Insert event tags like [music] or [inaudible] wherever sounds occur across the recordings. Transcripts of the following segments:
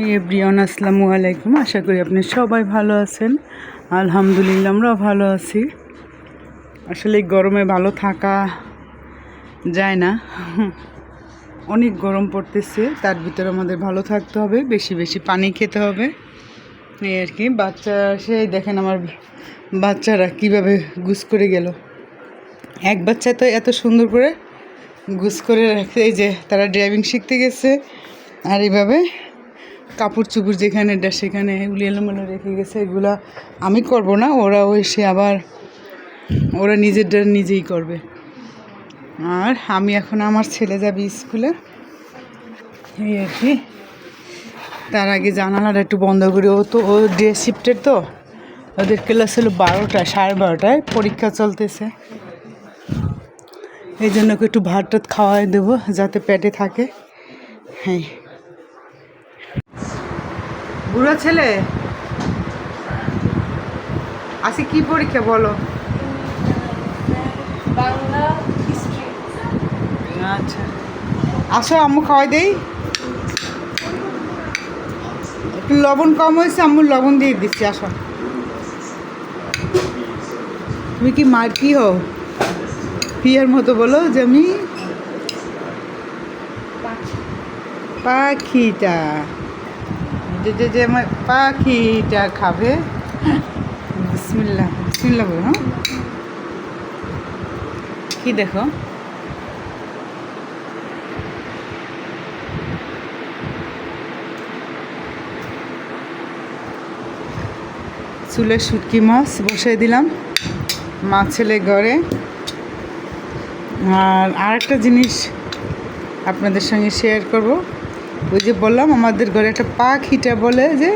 Hi everyone, আসসালামু আলাইকুম। আশা করি আপনি সবাই ভালো আছেন। আলহামদুলিল্লাহ, আমরাও ভালো আছি। আসলে গরমে ভালো থাকা যায় না। অনেক গরম পড়তেছে, তার ভিতরে আমাদের ভালো থাকতে হবে, বেশি বেশি পানি খেতে হবে। এই আর কি, বাচ্চা সেই দেখেন আমার বাচ্চারা কীভাবে গুস করে গেল। এক বাচ্চা তো এত সুন্দর করে গুস করে রাখে, এই যে তারা ড্রাইভিং শিখতে গেছে। আর এইভাবে কাপড় চুপড় যেখানে সেখানে উলিয়ালোমেলো রেখে গেছে, এগুলা আমি করব না ওরা এসে আবার ওরা নিজেরটা নিজেই করবে। আর আমি এখন আমার ছেলে যাবে স্কুলে। এই আর কি। তার আগে জানালাটা একটু বন্ধ করি। ও তো ও ডে শিফটের তো। ওদের ক্লাস হলো বারোটা সাড়ে বারোটায়। পরীক্ষা চলতেছে। এই জন্য একটু ভাত টাত খাওয়াই দেবো, যাতে পেটে থাকে। হ্যাঁ। বুড়ো ছেলে? আজকে কি পরীক্ষা বলো? আচ্ছা। আসো আম্মু খাওয়াই দেই। একটু লবণ কম হয়েছে আম্মুর লবণ দিয়ে দিচ্ছি আসো। তুমি কি মার কি হও? পিয়ার মতো বলো যে আমি পাখিটা। যে যে যে আমার পাখিটা খাবে বিসমিল্লা বিসমিল্লা বলো হ্যাঁ? কি দেখো? চুলে শুটকি মাছ বসাই দিলাম, মা ছেলে ঘরে। আর আরেকটা জিনিস আপনাদের সঙ্গে শেয়ার করব। ওই যে বললাম, আমাদের ঘরে একটা পাখিটা বলে যে,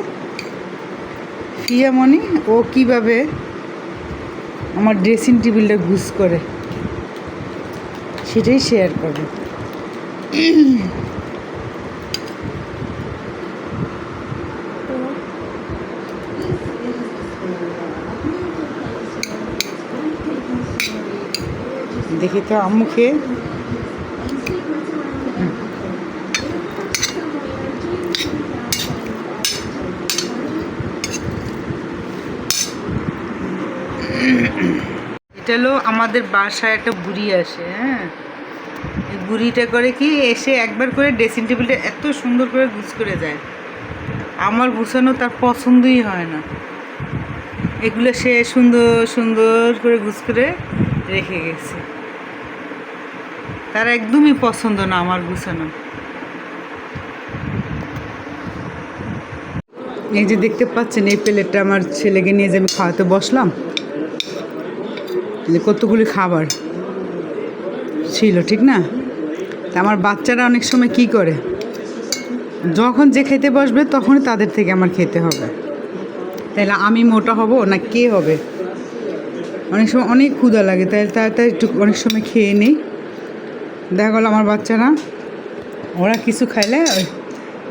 ফিয়ামণি, ও কীভাবে আমার ড্রেসিং টেবিলটা ঘুষ করে? সেটাই শেয়ার করব। দেখি তো আম্মু এটা হলো আমাদের বাসায় একটা বুড়ি আসে হ্যাঁ? এই বুড়িটা করে কি এসে একবার করে ড্রেসিং টেবিলটা এত সুন্দর করে গুছ করে যায় আমার গুছানো তার পছন্দই হয় না। এগুলো সে সুন্দর সুন্দর করে গুছ করে রেখে গেছে। তার একদমই পছন্দ না আমার গুছানো। এই যে দেখতে পাচ্ছেন, এই প্লেটটা আমার ছেলেকে নিয়ে যে আমি খাওয়াতে বসলাম। কতগুলি খাবার ছিল, ঠিক না? তা আমার বাচ্চারা অনেক সময় কি করে? যখন যে খেতে বসবে তখনই তাদের থেকে আমার খেতে হবে। তাহলে আমি মোটা হব না কে হবে? অনেক সময় অনেক ক্ষুধা লাগে, তাই তাড়াতাড়ি একটু অনেক সময় খেয়ে নিই। দেখা গেলো আমার বাচ্চারা, ওরা কিছু খাইলে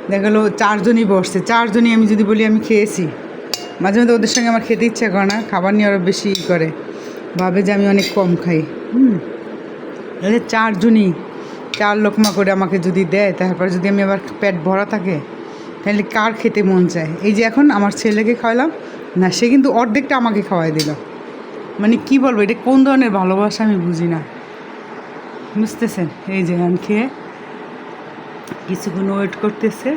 দেখা গেলো চারজনই বসছে, চারজনই আমি যদি বলি আমি খেয়েছি। মাঝে মাঝে ওদের সঙ্গে আমার খেতে ইচ্ছা করে না, খাবার নিয়ে ওরা বেশি করে। ভাবে যে আমি অনেক কম খাই। হুম। চারজনই চার লোকমা করে আমাকে যদি দেয়, তারপরে যদি আমি আবার পেট ভরা থাকে, তাহলে কার খেতে মন চায়? এই যে এখন আমার ছেলেকে খাওয়ালাম, না, সে কিন্তু অর্ধেকটা আমাকে খাওয়াই দিল। মানে কি বলব, এটা কোন ধরনের ভালোবাসা আমি বুঝি না। বুঝতেছেন? এই যে গান খেয়ে কিছুক্ষণ ওয়েট করতেছে,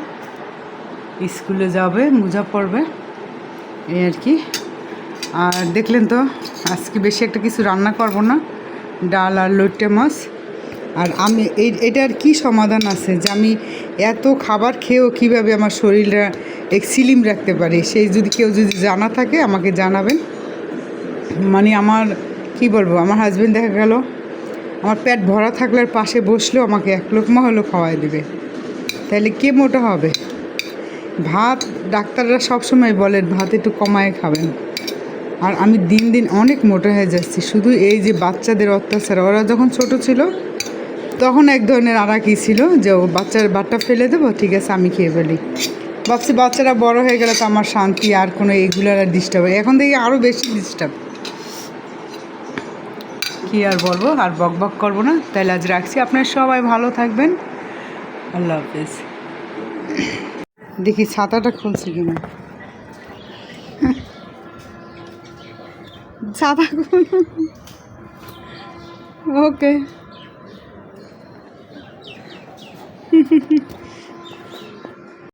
স্কুলে যাবে, মোজা পড়বে, এই আর কি। আর দেখলেন তো, আজকে বেশি একটা কিছু রান্না করব না। ডাল আর লইট্টে মাছ। আর আমি এই, এটার কি সমাধান আছে যে আমি এত খাবার খেয়েও কীভাবে আমার শরীরটা এক সিলিম রাখতে পারি? সেই যদি কেউ যদি জানা থাকে, আমাকে জানাবেন। মানে আমার, কি বলব, আমার হাজব্যান্ড দেখা গেল, আমার পেট ভরা থাকলে আর পাশে বসলেও আমাকে এক লোকমা হলেও খাওয়াই দেবে। তাহলে কে মোটা হবে? ভাত, ডাক্তাররা সবসময় বলেন, ভাত একটু কমায় খাবেন। আর আমি দিন দিন অনেক মোটা হয়ে যাচ্ছি। শুধু এই যে বাচ্চাদের অত্যাচার, ওরা যখন ছোট ছিল, তখন এক ধরনের আরা কি ছিল যে, ও বাচ্চার বাটটা ফেলে দেবো, ঠিক আছে, আমি খেয়ে ফেলি। ভাবছি বাচ্চারা বড় হয়ে গেলে তো আমার শান্তি, আর কোনো এগুলার আর ডিস্টার্ব এখন দেখি আরও বেশি ডিস্টার্ব কি আর বলব, আর বক বক করব না। তাহলে আজ রাখছি। আপনারা সবাই ভালো থাকবেন। আল্লাহ হাফেজ। দেখি ছাতাটা খুলছে কিনা। सादा [laughs] ओके।